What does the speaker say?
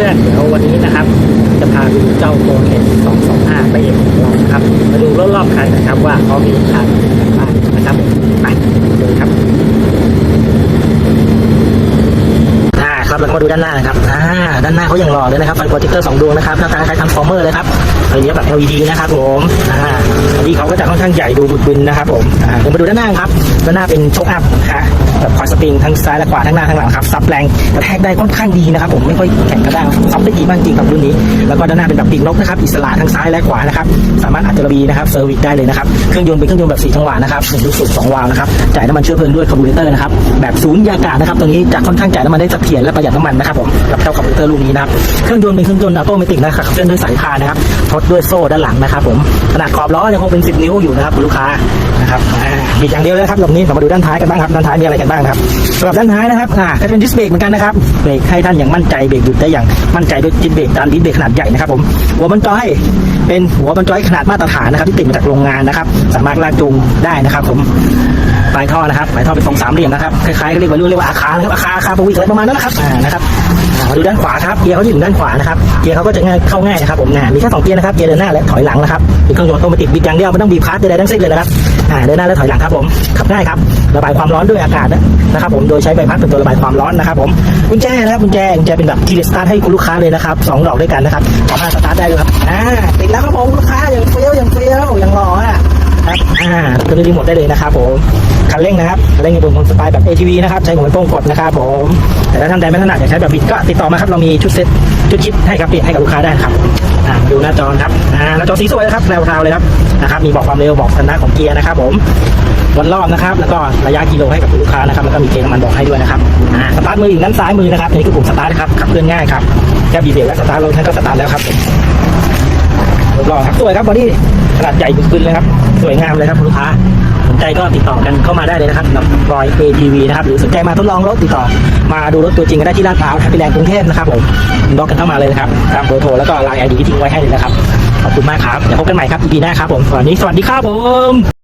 พื่อนๆเดี๋ยววันนี้นะครับ จะพาดูเจ้าตัวเอ็น225ไปเองของเรานะครับ มาดูรอบๆคันนะครับว่าเขามีทางอะไรบ้างนะครับไปดูครับอ่าครับแล้วก็มา ด้านหน้านะครับอ่าด้านหน้าเขายังรอเลยนะครับไฟโปรเจคเตอร์สองดวงนะครับหน้าตาคล้ายทำฟอร์เมอร์เลยครับไฟเลี้ยวแบบ LED นะครับผมอ่าอันนี้เขาก็จะค่อนข้างใหญ่ดูบึกบึนนะครับผมอ่าเดี๋ยวมาดูด้านหน้าครับด้านหน้าเป็นโชคอัพฮะแบบคอยสปริงทั้งซ้ายและขวาทั้งหน้าทั้งหลังครับซับแรงกระแทกได้ค่อนข้างดีนะครับผมไม่ค่อยแข็งกระด้างซับได้ดีมากจริงกับรุ่นนี้ แล้วก็ด้านหน้าเป็นแบบปีกนกนะครับอิสระทั้งซ้ายและขวานะครับสามารถอัดจระบีนะครับเซอร์วิสได้เลยนะครับเครื่องยนต์เป็นเครื่องยนต์แบบสี่จังหวะนะครับหนึ่งลูกสูบสองวาล์วนะครับจ่ายน้ำมันเชื้อเพลิงด้วยคาร์บูเรเตอร์นะครับแบบศูนย์ยากาศนะครับตัวนี้จะค่อนข้างจ่ายน้ำมันได้เสถียรและประหยัดน้ำมันนะครับผมกับเจ้าคาร์บูเรเตอร์ลูกนี้นะครับเครื่องยนต์เป็นเครื่องยนต์ออโตเมตินะครับขับเคลื่อนด้วยสายพานนะครับทดด้วยโซ่ด้านหลังนะครับผมขนาดขอบล้อยังคงเป็น 10 นิ้วอยู่นะครับคุณลูกค้านะครับอ่ามีอย่างเดียวเลยนะครับลำนี้เรามาดูด้านท้ายกันบ้างครับด้านท้ายมีอะไรกันบ้างครับสำหรับด้านท้ายนะครับอ่าก็จะเป็นดิสเบรกเหมือนกันนะครับเบรกให้ท่านอย่างมั่นใจเบรกหยุดได้อย่างมั่นใจด้วยดิสเบรกจานดิสเบรกขนาดใหญ่นะครับผมหัวบรรจอยเป็นหัวบรรจอยขนาดมาตรฐานนะครับที่ติดมาจากโรงงานนะครับ สามารถลากจูงได้นะครับผมปลายท่อนะครับปลายท่อเป็นทรงสามเหลี่ยมนะครับคล้ายๆเรียกว่าเรียกว่าอาคารนะครับอาคารอาคารประวิตรอะไรประมาณนั้นนะครับอ่านะครับดูด้านขวาครับเกียร์เขาอยู่ด้านขวานะครับเกียร์เขาก็จะง่ายเข้าง่ายนะครับผมนะมีแค่สองเกียร์นะครับเกียร์เดินหน้าและถอยหลังนะครับเป็นเครื่องยนต์ออโตเมติกบิดอย่างเดียวไม่ต้องบีบคลัตใดๆทั้งสิ้นเลยนะครับอ่าเดินหน้าและถอยหลังครับผมขับง่ายครับระบายความร้อนด้วยอากาศนะครับผมโดยใช้ใบพัดเป็นตัวระบายความร้อนนะครับผมกุญแจนะครับกุญแจกุญแจเป็นแบบที่สตาร์ทให้คุณลูกค้าเลยนะครับสองดอกด้วยกันนะครับสามารถสตาร์ทได้ด้วยครับอ่าติดแล้ว อ่าตัวนี้รีโมทได้เลยนะครับผมคันเร่งนะครับคันเร่งเป็นของสไตล์แบบ ATV นะครับใช้หัวโป้งกดนะครับผมแต่ถ้าท่านใดไม่ถนัดอยากใช้แบบบิดก็ติดต่อมาครับเรามีชุดเซ็ตชุดคิดให้ครับเปลี่ยนให้กับลูกค้าได้ครับมาดูหน้าจอครับหน้าจอสีสวยนะครับแนวทาวเลยครับนะครับมีบอกความเร็วบอกสถานะของเกียร์นะครับ ผมวันรอบนะครับ แล้วก็ระยะกิโลให้กับลูกค้านะครับแล้วก็มีเกณฑ์น้ำมันบอกให้ด้วยนะครับสตาร์ทมืออยู่ด้านซ้ายมือนะครับนนี้คือปุ่มสตาร์ทครับขับเคลื่อนง่ายครับแค่บีบเบรกและสตาร์ทรถท่านก็สตาร์ทแล้วครับ หล่อครับสวยครับบอดี้ขนาดใหญ่ขึ้นเลยครับ สวยงามเลยครับคุณลูกค้าสนใจก็ติดต่อกันเข้ามาได้เลยนะครับกับรอย ATV นะครับหรือสนใจมาทดลองรถติดต่อ มาดูรถตัวจริงก็ได้ที่ลาดพร้าวแฮปปี้แลนด์กรุงเทพนะครับผมบล็อกกันเข้ามาเลยนะครับตามเบอร์โทรแล้วก็ไลน์ไอดีที่ทิ้งไว้ให้เลยนะครับขอบคุณมากครับเดี๋ยวพบกันใหม่ครับ EP หน้าครับผมวันนี้สวัสดีครับผม